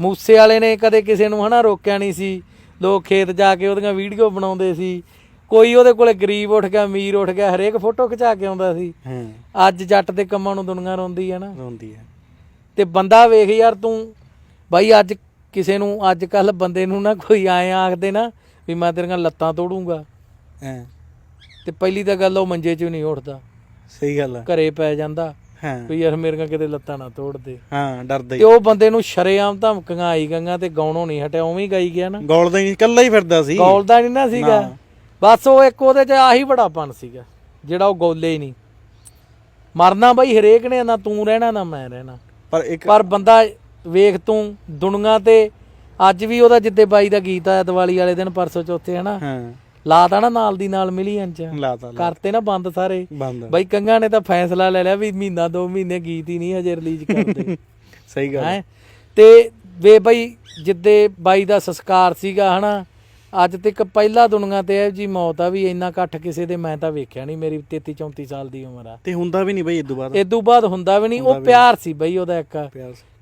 ਮੂਸੇ ਵਾਲੇ ਨੇ ਕਦੇ ਕਿਸੇ ਨੂੰ ਹਨਾ ਰੋਕਿਆ ਨਹੀਂ ਸੀ। ਲੋਕ ਖੇਤ ਜਾ ਕੇ ਉਹਦੀਆਂ ਵੀਡੀਓ ਬਣਾਉਂਦੇ ਸੀ। ਕੋਈ ਉਹਦੇ ਕੋਲੇ ਗਰੀਬ ਉੱਠ ਗਿਆ ਅਮੀਰ ਉੱਠ ਗਿਆ ਹਰੇਕ ਫੋਟੋ ਖਿਚਾ ਕੇ ਆਉਂਦਾ ਸੀ। ਹਾਂ। ਅੱਜ ਜੱਟ ਦੇ ਕੰਮਾਂ ਨੂੰ ਦੁਨੀਆ ਰੋਂਦੀ ਹੈ ਨਾ। ਰੋਂਦੀ ਹੈ। ਤੇ ਬੰਦਾ ਵੇਖ ਯਾਰ ਤੂੰ ਬਾਈ ਅੱਜ ਕਿਸੇ ਨੂੰ ਅੱਜ ਕੱਲ ਬੰਦੇ ਨੂੰ ਨਾ ਕੋਈ ਆਏ ਆਖਦੇ ਨਾ ਵੀ ਮੈਂ ਤੇਰੀਆਂ ਲੱਤਾਂ ਤੋੜੂੰਗਾ। ਹਾਂ। ਤੇ ਪਹਿਲੀ ਤਾਂ ਗੱਲ ਉਹ ਮੰਜੇ 'ਚੋਂ ਨਹੀਂ ਉੱਠਦਾ। ਸਹੀ ਗੱਲ ਹੈ ਘਰੇ ਪੈ ਜਾਂਦਾ। ਹਾਂ। ਵੀ ਯਾਰ ਮੇਰੀਆਂ ਕਿਤੇ ਲੱਤਾਂ ਨਾ ਤੋੜ ਦੇ। ਹਾਂ ਡਰਦਾ ਤੇ ਉਹ ਬੰਦੇ ਨੂੰ ਸ਼ਰੇਆਮ ਧਮਕੀਆਂ ਆਈ ਗਈਆਂ ਤੇ ਗਾਉਣੋਂ ਨਹੀਂ ਹਟਿਆ ਉਵੇਂ ਹੀ ਗਾਈ ਗਿਆ ਨਾ। ਗੋਲ ਦਾ ਹੀ ਇਕੱਲਾ ਹੀ ਫਿਰਦਾ ਸੀ। ਗੋਲਦਾ ਨਹੀਂ ਨਾ ਸੀਗਾ। ਬਸ ਉਹ ਇੱਕ ਉਹਦੇ 'ਚ ਆਹੀ ਬੜਾਪਨ ਸੀਗਾ ਜਿਹੜਾ ਉਹ ਗੋਲੇ ਹੀ ਨਹੀਂ। ਮਰਨਾ ਬਈ ਹਰੇਕ ਨੇ ਨਾ ਤੂੰ ਰਹਿਣਾ ਨਾ ਮੈਂ ਰਹਿਣਾ। ਪਰ ਇੱਕ ਪਰ ਬੰਦਾ ਵੇਖ ਤੂੰ ਦੁਨੀਆ ਤੇ ਅੱਜ ਵੀ ਉਹਦਾ ਜਿੱਦੇ ਬਾਈ ਦਾ ਗੀਤ ਆਇਆ ਦੀਵਾਲੀ ਵਾਲੇ ਦਿਨ ਪਰਸੋਂ ਚੌਥੇ ਹਨਾ? ਹਾਂ। ਲਾਤਾ ਨਾ ਨਾਲ ਦੀ ਨਾਲ ਮਿਲੀਅਨ ਚ ਲਾਤਾ ਲਾ ਕਰਤੇ ਨਾ ਬੰਦ ਸਾਰੇ। ਬੰਦ। ਬਾਈ ਕੰਗਾ ਨੇ ਤਾਂ ਫੈਸਲਾ ਲੈ ਲਿਆ ਵੀ ਮਹੀਨਾ ਦੋ ਮਹੀਨੇ ਗੀਤ ਹੀ ਨਹੀਂ ਹਜੇ ਰਿਲੀਜ਼ ਕਰਦੇ। ਸਹੀ ਗੱਲ ਹੈ। ਤੇ ਵੇ ਬਈ ਜਿੱਦੇ ਬਾਈ ਦਾ ਸੰਸਕਾਰ ਸੀਗਾ ਹਨਾ ਅੱਜ ਤੱਕ ਪਹਿਲਾ ਦੁਨੀਆ ਤੇ ਇਹ ਜੀ ਮੌਤ ਆ ਵੀ ਇੰਨਾ ਇਕੱਠ ਕਿਸੇ ਦੇ ਮੈਂ ਤਾਂ ਵੇਖਿਆ ਨਹੀਂ ਮੇਰੀ 33 34 ਸਾਲ ਦੀ ਉਮਰ ਆ। ਤੇ ਹੁੰਦਾ ਵੀ ਨਹੀਂ ਬਈ ਇਦੋਂ ਬਾਅਦ। ਇਦੋਂ ਬਾਅਦ ਹੁੰਦਾ ਵੀ ਨਹੀਂ ਉਹ ਪਿਆਰ ਸੀ ਬਈ ਉਹਦਾ ਇੱਕ।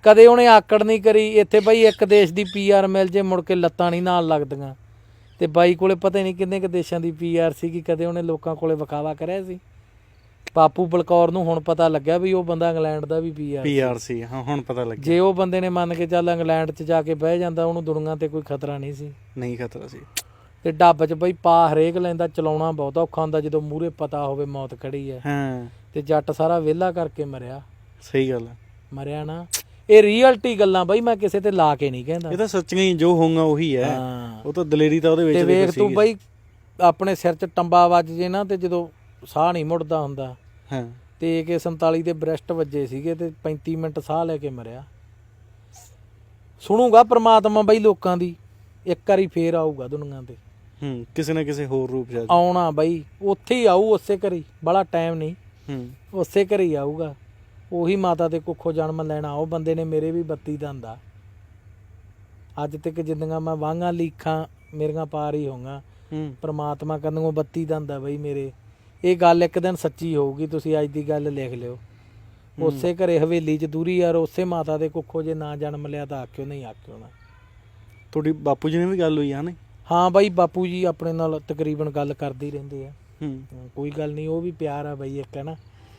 ਕਦੇ ਉਹਨੇ ਆਕੜ ਨਹੀਂ ਕਰੀ ਇੱਥੇ ਬਈ ਇੱਕ ਦੇਸ਼ ਦੀ ਪੀਆਰ ਮਿਲ ਜੇ ਮੁੜ ਕੇ ਲੱਤਾਂ ਨਹੀਂ ਨਾਲ ਲੱਗਦੀਆਂ। ਤੇ ਬਾਈ ਕੋਲੇ ਪਤਾ ਨਹੀਂ ਕਿੰਨੇ ਕੁ ਦੇਸ਼ਾਂ ਦੀ ਪੀਆਰ ਸੀ ਕਿ ਕਦੇ ਉਹਨੇ ਲੋਕਾਂ ਕੋਲੇ ਵਿਖਾਵਾ ਕਰਿਆ ਸੀ? ਪਾਪੂ ਬਲਕੌਰ ਨੂੰ ਹੁਣ ਪਤਾ ਲੱਗਿਆ ਵੀ ਉਹ ਬੰਦਾ ਇੰਗਲੈਂਡ ਦਾ ਵੀ ਪੀਆਰ ਪੀਆਰ ਸੀ ਹਾਂ ਹੁਣ ਪਤਾ ਲੱਗਿਆ। ਜੇ ਉਹ ਬੰਦੇ ਨੇ ਮੰਨ ਕੇ ਚੱਲ ਇੰਗਲੈਂਡ 'ਚ ਜਾ ਕੇ ਬਹਿ ਜਾਂਦਾ ਉਹਨੂੰ ਦੁਨੀਆ ਤੇ ਕੋਈ ਖਤਰਾ ਨਹੀਂ ਸੀ। ਨਹੀਂ ਖਤਰਾ ਸੀ। ਤੇ ਡੱਬ 'ਚ ਬਈ ਪਾ ਹਰੇਕ ਲੈਂਦਾ ਚਲਾਉਣਾ ਬਹੁਤ ਔਖਾ ਹੁੰਦਾ ਜਦੋਂ ਮੂਹਰੇ ਪਤਾ ਹੋਵੇ ਮੌਤ ਖੜੀ ਹੈ। ਹਾਂ। ਤੇ ਜੱਟ ਸਾਰਾ ਵਿਹਲਾ ਕਰਕੇ ਮਰਿਆ। ਸਹੀ ਗੱਲ ਹੈ। ਮਰਿਆ ਨਾ। ਇਹ ਰੀਅਲਟੀ ਗੱਲਾਂ ਬਈ ਮੈਂ ਕਿਸੇ ਤੇ ਲਾ ਕੇ ਨਹੀਂ ਕਹਿੰਦਾ। ਇਹ ਤਾਂ ਸੱਚੀਆਂ ਹੀ ਜੋ ਹੋਊਗਾ ਉਹੀ ਹੈ। ਹਾਂ। ਉਹ ਤਾਂ ਦਲੇਰੀ ਤਾਂ ਉਹਦੇ ਵਿੱਚ ਤੇ ਵੇਖ ਤੂੰ। ਬਈ ਆਪਣੇ ਸਿਰ 'ਚ ਟੰਬਾ ਵੱਜ ਜੇ ਨਾ ਤੇ ਜਦੋਂ ਸਾਹ ਨਹੀਂ ਮੁੜਦਾ ਹੁੰਦਾ। ਹਾਂ। ਤੇ AK 47 ਦੇ ਬ੍ਰੈਸਟ ਵੱਜੇ ਸੀਗੇ ਤੇ 35 ਮਿੰਟ ਸਾਹ ਲੈ ਕੇ ਮਰਿਆ। ਸੁਣੂਗਾ ਪ੍ਰਮਾਤਮਾ ਬਈ ਲੋਕਾਂ ਦੀ ਇੱਕ ਵਾਰੀ ਫੇਰ ਆਊਗਾ ਦੁਨੀਆ ਤੇ। ਹੂੰ ਕਿਸੇ ਨਾ ਕਿਸੇ ਹੋਰ ਰੂਪ ਚ ਆਉਣਾ ਬਈ ਉੱਥੇ ਹੀ ਆਊ ਉਸੇ ਘਰੀ ਬੜਾ ਟਾਈਮ ਨਹੀਂ। ਹੂੰ। ਉਸੇ ਘਰੇ ਆਊਗਾ। ਉਹੀ ਮਾਤਾ ਦੇ ਕੁੱਖੋਂ ਜਨਮ ਲੈਣਾ ਉਹ ਬੰਦੇ ਨੇ ਮੇਰੇ ਵੀ ਬੱਤੀ ਦੰਦਾ। ਅੱਜ ਤੱਕ ਜਿੰਦੀਆਂ ਮੈਂ ਵਾਂਗਾ ਲੀਖਾਂ ਮੇਰੀਆਂ ਪਾਰ ਹੀ ਹੋਈਆਂ ਹੂੰ। ਪ੍ਰਮਾਤਮਾ ਕੰਨੋਂ ਬੱਤੀ ਦੰਦਾ ਬਈ ਮੇਰੇ। ਇਹ ਗੱਲ ਇੱਕ ਦਿਨ ਸੱਚੀ ਹੋਊਗੀ ਤੁਸੀਂ ਅੱਜ ਦੀ ਗੱਲ ਲਿਖ ਲਿਓ। ਉਸੇ ਘਰੇ ਹਵੇਲੀ 'ਚ ਦੂਰੀ ਯਾਰ ਉਸੇ ਮਾਤਾ ਦੇ ਕੁੱਖੋਂ ਜੇ ਨਾ ਜਨਮ ਲਿਆ ਤਾਂ ਆਖਿਓ ਨਹੀਂ ਆਖਿਓ ਨਾ। ਤੁਹਾਡੀ ਬਾਪੂ ਜੀ ਨੇ ਵੀ ਗੱਲ ਹੋਈ ਆ ਨੇ ਹਾਂ ਬਾਈ ਬਾਪੂ ਜੀ ਆਪਣੇ ਨਾਲ ਤਕਰੀਬਨ ਗੱਲ ਕਰਦੇ ਹੀ ਰਹਿੰਦੇ ਆ। ਕੋਈ ਗੱਲ ਨਹੀਂ ਉਹ ਵੀ ਪਿਆਰ ਆ ਬਾਈ ਇੱਕ ਹੈ ਨਾ?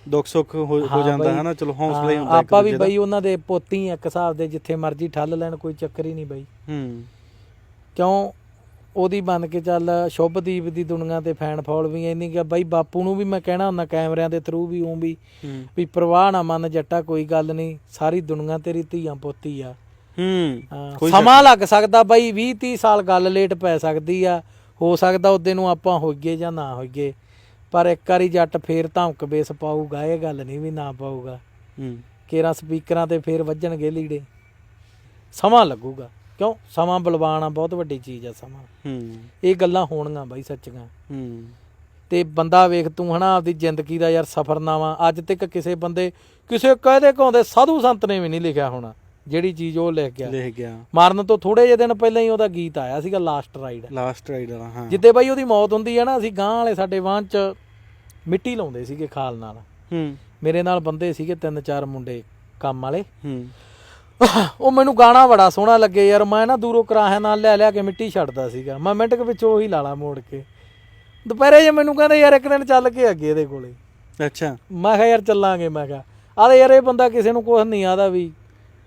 ਦੁੱਖ ਸੁੱਖ ਹੋ ਹੋ ਹਾਂ ਜਾਂਦਾ। ਹੈ ਨਾ ਚਲੋ ਹੌਸਲਾ ਹੀ ਹਾਂ, ਹੁੰਦਾ ਇੱਕ ਆਪਾਂ ਵੀ ਦੂਜੇ ਦਾ। ਬਈ ਉਹਨਾਂ ਦੇ ਪੋਤੀ ਆ ਇੱਕ ਹਿਸਾਬ ਦੇ ਜਿੱਥੇ ਮਰਜ਼ੀ ਠੱਲ ਲੈਣ ਕੋਈ ਚੱਕਰ ਹੀ ਨਹੀਂ ਬਈ। ਹੂੰ। ਕਿਉਂ? ਉਹਦੀ ਬਣ ਕੇ ਚੱਲ ਸ਼ੁਭਦੀਪ ਦੀ ਦੁਨੀਆ ਤੇ ਫੈਨ ਫੋਲ ਵੀ ਇੰਨੀ ਕਿ ਬਾਈ ਬਾਪੂ ਨੂੰ ਵੀ ਮੈਂ ਕਹਿਣਾ ਹੁੰਦਾ ਕੈਮਰਿਆਂ ਦੇ ਥਰੂ ਵੀ ਉਹ ਵੀ ਹੂੰ। ਵੀ ਪ੍ਰਵਾਹ ਨਾ ਮੰਨ ਜੱਟਾ ਕੋਈ ਗੱਲ ਨਹੀਂ ਸਾਰੀ ਦੁਨੀਆ ਤੇਰੀ ਧੀਆਂ ਪੋਤੀ ਆ। ਹੂੰ। ਹਾਂ, ਕੋਈ ਸਮਾਂ ਲੱਗ ਸਕਦਾ ਬਾਈ 20 30 ਸਾਲ ਗੱਲ ਲੇਟ ਪੈ ਸਕਦੀ ਆ ਹੋ ਸਕਦਾ ਉਹਦੇ ਨੂੰ ਆਪਾਂ ਹੋਈਏ ਜਾਂ ਨਾ ਹੋਈਏ। ਪਰ ਇੱਕ ਵਾਰੀ ਜੱਟ ਫੇਰ ਧਮਕ ਬੇਸ ਪਾਊਗਾ ਇਹ ਗੱਲ ਨਹੀਂ ਵੀ ਨਾ ਪਾਊਗਾ। ਹੂੰ। ਕੇਰਾਂ ਸਪੀਕਰਾਂ ਤੇ ਫੇਰ ਵੱਜਣਗੇ ਲੀੜੇ। ਸਮਾਂ ਲੱਗੂਗਾ ਕਿਉਂ? ਸਮਾਂ ਬਲਵਾਨ ਆ ਬਹੁਤ ਵੱਡੀ ਚੀਜ਼ ਆ ਸਮਾਂ। ਹੂੰ। ਇਹ ਗੱਲਾਂ ਹੋਣਗੀਆਂ ਬਾਈ ਸੱਚੀਆਂ। ਹੂੰ। ਤੇ ਬੰਦਾ ਵੇਖ ਤੂੰ ਹਨਾ ਆਪਦੀ ਜ਼ਿੰਦਗੀ ਦਾ ਯਾਰ ਸਫਰਨਾਮਾ ਅੱਜ ਤੱਕ ਕਿਸੇ ਬੰਦੇ ਕਿਸੇ ਕਾਇਦੇ ਕਾਉਂਦੇ ਸਾਧੂ ਸੰਤ ਨੇ ਵੀ ਨਹੀਂ ਲਿਖਿਆ ਹੋਣਾ। ਜਿਹੜੀ ਚੀਜ਼ ਉਹ ਲਿਖ ਗਿਆ ਲਿਖ ਗਿਆ ਮਰਨ ਤੋਂ ਥੋੜੇ ਜਿਹੇ ਦਿਨ ਪਹਿਲਾਂ ਹੀ ਉਹਦਾ ਗੀਤ ਆਇਆ ਸੀਗਾ ਲਾਸਟ ਰਾਈਡ ਲਾਸਟ ਰਾਈਡ ਵਾਲਾ ਹਾਂ। ਜਿੱਦੇ ਬਾਈ ਉਹਦੀ ਮੌਤ ਹੁੰਦੀ ਹੈ ਨਾ ਅਸੀਂ ਗਾਂ ਵਾਲੇ ਸਾਡੇ ਵਾਹਨ ਚ ਮਿੱਟੀ ਲਾਉਂਦੇ ਸੀਗੇ ਖਾਲ ਨਾਲ। ਹੂੰ। ਮੇਰੇ ਨਾਲ ਬੰਦੇ ਸੀਗੇ ਤਿੰਨ ਚਾਰ ਮੁੰਡੇ ਕੰਮ ਵਾਲੇ। ਹੂੰ। ਉਹ ਮੈਨੂੰ ਗਾਣਾ ਬੜਾ ਸੋਹਣਾ ਲੱਗੇ ਯਾਰ ਮੈਂ ਨਾ ਦੂਰੋਂ ਕਰਾਹਿਆਂ ਨਾਲ ਲੈ ਲਿਆ ਕੇ ਮਿੱਟੀ ਛੱਡਦਾ ਸੀਗਾ। ਮੈਂ ਮਿੰਟ ਕੁ ਵਿੱਚ ਉਹੀ ਲਾਲਾ ਮੋੜ ਕੇ। ਦੁਪਹਿਰੇ ਜੇ ਮੈਨੂੰ ਕਹਿੰਦੇ ਯਾਰ ਇੱਕ ਦਿਨ ਚੱਲ ਕੇ ਅੱਗੇ ਇਹਦੇ ਕੋਲੇ। ਅੱਛਾ। ਮੈਂ ਕਿਹਾ ਯਾਰ ਚੱਲਾਂਗੇ ਮੈਂ ਕਿਹਾ। ਆਦੇ ਯਾਰ ਇਹ ਬੰਦਾ ਕਿਸੇ ਨੂੰ ਕੁਝ ਨਹੀਂ ਆਦਾ ਵੀ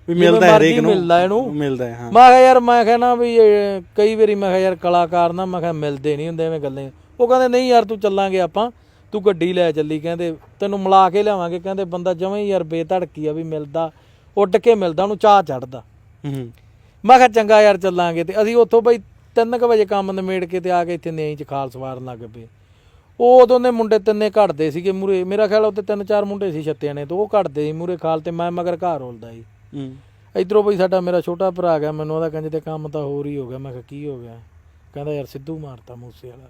ਵੀ ਮਿਲਦਾ ਹੈ ਮਰਜ਼ੀ ਹਰੇਕ ਨੂੰ ਮਿਲਦਾ ਇਹਨੂੰ। ਮਿਲਦਾ ਹੈ ਹਾਂ। ਮੈਂ ਕਿਹਾ ਯਾਰ ਮੈਂ ਕਿਹਾ ਨਾ ਵੀ ਇਹ ਕਈ ਵਾਰੀ ਮੈਂ ਕਿਹਾ ਯਾਰ ਕਲਾਕਾਰ ਨਾ ਮੈਂ ਕਿਹਾ ਮਿਲਦੇ ਨਹੀਂ ਹੁੰਦੇ ਐਵੇਂ ਗੱਲਾਂ। ਉਹ ਕਹਿੰਦੇ ਨਹੀਂ ਯਾਰ ਤੂੰ ਚੱਲਾਂਗੇ ਆਪਾਂ। ਤੂੰ ਗੱਡੀ ਲੈ ਚੱਲੀ ਕਹਿੰਦੇ ਤੈਨੂੰ ਮਿਲਾ ਕੇ ਲਿਆਵਾਂਗੇ। ਕਹਿੰਦੇ ਬੰਦਾ ਜਮਾਂ ਹੀ ਯਾਰ ਬੇਧੜਕੀ ਆ ਵੀ ਮਿਲਦਾ ਉੱਡ ਕੇ ਮਿਲਦਾ ਉਹਨੂੰ ਚਾਹ ਚੜਦਾ ਹੂੰ। ਮੈਂ ਕਿਹਾ ਚੰਗਾ ਯਾਰ ਚੱਲਾਂਗੇ। ਤੇ ਅਸੀਂ ਉੱਥੋਂ ਬਈ 3:00 ਵਜੇ ਕੰਮ ਨਿਮੇੜ ਕੇ ਤੇ ਆ ਕੇ ਇੱਥੇ ਨਿਆਂ ਚ ਖਾਲ ਸਵਾਰਨ ਲੱਗ ਪਏ। ਉਹ ਉਦੋਂ ਦੇ ਮੁੰਡੇ ਤਿੰਨੇ ਘੜਦੇ ਸੀਗੇ ਮੂਰੇ ਮੇਰਾ ਖਿਆਲ ਉੱਤੇ ਤਿੰਨ ਚਾਰ ਮੁੰਡੇ ਸੀ ਛੱਤਿਆਂ ਨੇ ਤੇ ਉਹ ਘੜਦੇ ਸੀ ਮੂਰੇ ਖਾਲ ਤੇ ਮੈਂ ਮਗਰ ਘਰ ਰੋਲਦਾ ਸੀ। ਇਧਰੋਂ ਬਈ ਸਾਡਾ ਮੇਰਾ ਛੋਟਾ ਭਰਾ ਗਿਆ, ਮੈਨੂੰ ਉਹਦਾ ਕਹਿੰਦੇ ਤੇ ਕੰਮ ਤਾਂ ਹੋਰ ਹੀ ਹੋ ਗਿਆ। ਮੈਂ ਕਿਹਾ, ਕੀ ਹੋ ਗਿਆ? ਕਹਿੰਦਾ, ਯਾਰ ਸਿੱਧੂ ਮਾਰਤਾ ਮੂਸੇ ਵਾਲਾ।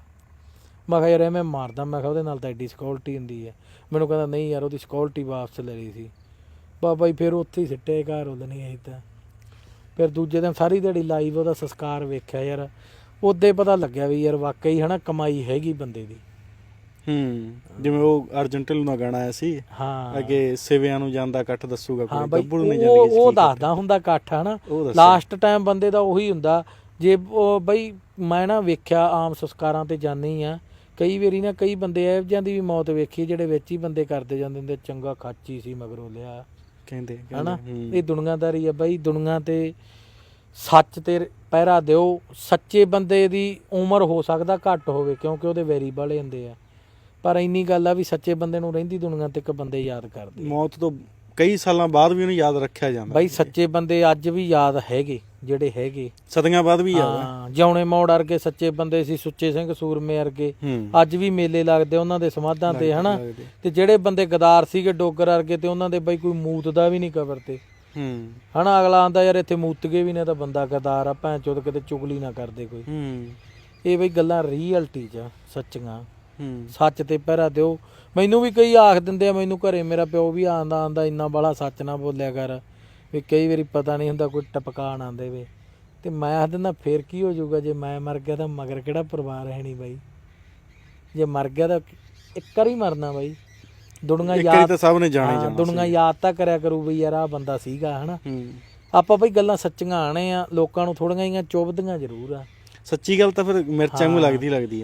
ਮੈਂ ਕਿਹਾ, ਯਾਰ ਐਵੇਂ ਮਾਰਦਾ, ਮੈਂ ਕਿਹਾ, ਉਹਦੇ ਨਾਲ ਤਾਂ ਐਡੀ ਸਿਕਿਉਰਿਟੀ ਹੁੰਦੀ ਹੈ। ਮੈਨੂੰ ਕਹਿੰਦਾ, ਨਹੀਂ ਯਾਰ, ਉਹਦੀ ਸਿਕਿਉਰਿਟੀ ਵਾਪਸ ਲੈ ਲਈ ਸੀ। ਬਾਬਾ ਜੀ ਫਿਰ ਉੱਥੇ ਹੀ ਸਿੱਟੇ ਘਰ ਉਹਦਨੀ ਆਈ ਤਾਂ। ਫਿਰ ਦੂਜੇ ਦਿਨ ਸਾਰੀ ਦਿਹਾੜੀ ਲਾਈਵ ਉਹਦਾ ਸੰਸਕਾਰ ਵੇਖਿਆ, ਯਾਰ। ਉਹਦੇ ਪਤਾ ਲੱਗਿਆ ਵੀ ਯਾਰ, ਵਾਕਈ ਹਨਾ, ਕਮਾਈ ਹੈਗੀ ਬੰਦੇ ਦੀ। ਹੂੰ ਜਿਵੇਂ ਉਹ ਅਰਜਨ ਢਿੱਲੋਂ ਦਾ ਗਾਣਾ ਆਇਆ ਸੀ ਹਾਂ। ਅੱਗੇ ਸਿਵਿਆਂ ਨੂੰ ਜਾਂਦਾ ਇਕੱਠ ਦੱਸੂਗਾ ਕੋਈ ਗੱਭਰੂ ਨੇ ਉਹ ਜ਼ਿੰਦਗੀ ਉਹ ਦੱਸਦਾ ਹੁੰਦਾ ਇਕੱਠ ਹਨਾ। ਲਾਸਟ ਟਾਈਮ ਬੰਦੇ ਦਾ ਉਹੀ ਹੁੰਦਾ ਜੇ ਉਹ ਬਈ ਮੈਂ ਨਾ ਵੇਖਿਆ ਆਮ ਸੰਸਕਾਰਾਂ ਤੇ ਜਾਂਦੀ ਆ ਕਈ ਵਾਰੀ ਨਾ ਕਈ ਬੰਦੇ ਇਹੋ ਜਿਹਾਂ ਦੀ ਵੀ ਮੌਤ ਵੇਖੀ ਜਿਹੜੇ ਵਿੱਚ ਹੀ ਬੰਦੇ ਕਰਦੇ ਜਾਂਦੇ ਹੁੰਦੇ ਚੰਗਾ ਖਾਚੀ ਸੀ ਮਗਰੋਂ ਲਿਆ। ਕਹਿੰਦੇ ਹਨਾ। ਇਹ ਦੁਨੀਆਦਾਰੀ ਆ ਬਈ ਦੁਨੀਆ ਤੇ ਸੱਚ ਤੇ ਪਹਿਰਾ ਦਿਓ ਸੱਚੇ ਬੰਦੇ ਦੀ ਉਮਰ ਹੋ ਸਕਦਾ ਘੱਟ ਹੋਵੇ ਕਿਉਂਕਿ ਉਹਦੇ ਵੈਰੀ ਵਾਲੇ ਹੁੰਦੇ ਆ। ਪਰ ਇੰਨੀ ਗੱਲ ਆ ਵੀ ਸੱਚੇ ਬੰਦੇ ਨੂੰ ਰਹਿੰਦੀ ਦੁਨੀਆ ਤੇ ਇੱਕ ਬੰਦੇ ਯਾਦ ਕਰਦੇ ਆ। ਮੌਤ ਤੋਂ ਕਈ ਸਾਲਾਂ ਬਾਅਦ ਵੀ ਉਹਨੂੰ ਯਾਦ ਰੱਖਿਆ ਜਾਂਦਾ ਬਈ ਸੱਚੇ ਬੰਦੇ ਅੱਜ ਵੀ ਯਾਦ ਹੈਗੇ ਜਿਹੜੇ ਹੈਗੇ। ਸਦੀਆਂ ਬਾਅਦ ਵੀ ਯਾਦ ਹੈ ਹਾਂ ਜਿਉਣੇ ਮੋੜ ਵਰਗੇ ਸੱਚੇ ਬੰਦੇ ਸੀ ਸੁੱਚੇ ਸਿੰਘ ਸੂਰਮੇ ਵਰਗੇ। ਹੂੰ। ਅੱਜ ਵੀ ਮੇਲੇ ਲੱਗਦੇ ਉਹਨਾਂ ਦੇ ਸਮਾਧਾਂ ਤੇ ਹਨਾ? ਲੱਗਦੇ। ਤੇ ਜਿਹੜੇ ਬੰਦੇ ਗਦਾਰ ਸੀਗੇ ਡੋਗਰ ਵਰਗੇ ਤੇ ਉਹਨਾਂ ਦੇ ਬਈ ਕੋਈ ਮੂਤ ਦਾ ਵੀ ਨਹੀਂ ਕਬਰ ਤੇ। ਹੂੰ। ਹਨਾ ਅਗਲਾ ਆਂਦਾ ਯਾਰ ਇੱਥੇ ਮੂਤਗੇ ਵੀ ਨੇ ਤਾਂ ਬੰਦਾ ਗਦਾਰ ਆ ਭੈਣ ਚੋਦ ਕਿਤੇ ਚੁਗਲੀ ਨਾ ਕਰਦੇ ਕੋਈ। ਹੂੰ। ਇਹ ਬਈ ਗੱਲਾਂ ਰੀਅਲਟੀ ਚ ਸੱਚੀਆਂ। ਸੱਚ ਤੇ ਪਹਿਰਾ ਦਿਓ। ਮੈਨੂੰ ਵੀ ਕਈ ਆਖ ਦਿੰਦੇ ਆ ਮੈਨੂੰ ਘਰੇ ਮੇਰਾ ਪਿਓ ਵੀ ਆਂਦਾ ਆਂਦਾ ਇੰਨਾ ਬੜਾ ਸੱਚ ਨਾ ਬੋਲਿਆ ਕਰ ਵੀ ਕਈ ਵਾਰੀ ਪਤਾ ਨਹੀਂ ਹੁੰਦਾ ਕੋਈ ਟਪਕਾ ਨਾ ਦੇਵੇ। ਤੇ ਮੈਂ ਆਖ ਦਿੰਦਾ ਫੇਰ ਕੀ ਹੋ ਜਾਊਗਾ? ਜੇ ਮੈਂ ਮਰ ਗਿਆ ਤਾਂ ਮਗਰ ਕਿਹੜਾ ਪਰਿਵਾਰ ਨਹੀਂ ਬਾਈ? ਜੇ ਮਰ ਗਿਆ ਤਾਂ ਇੱਕ ਵਾਰੀ ਮਰਨਾ ਬਾਈ। ਦੁਨੀਆ ਇੱਕ ਵਾਰੀ ਯਾਦ ਤਾਂ ਸਭ ਨੇ ਜਾਣੇ ਜਾਣਾ ਦੁਨੀਆ ਯਾਦ ਤਾਂ ਕਰਿਆ ਕਰੂ ਵੀ ਯਾਰ ਆ ਬੰਦਾ ਸੀਗਾ ਹਨਾ? ਆਪਾਂ ਬਈ ਗੱਲਾਂ ਸੱਚੀਆਂ ਆਣੇ ਆ ਲੋਕਾਂ ਨੂੰ ਥੋੜੀਆਂ ਜੀਆਂ ਚੁੱਭਦੀਆਂ ਜ਼ਰੂਰ ਆ। ਸੱਚੀ ਗੱਲ ਤਾਂ ਫਿਰ ਮਿਰਚਾਂ ਨੂੰ। ਲੱਗਦੀ ਲੱਗਦੀ ਹੈ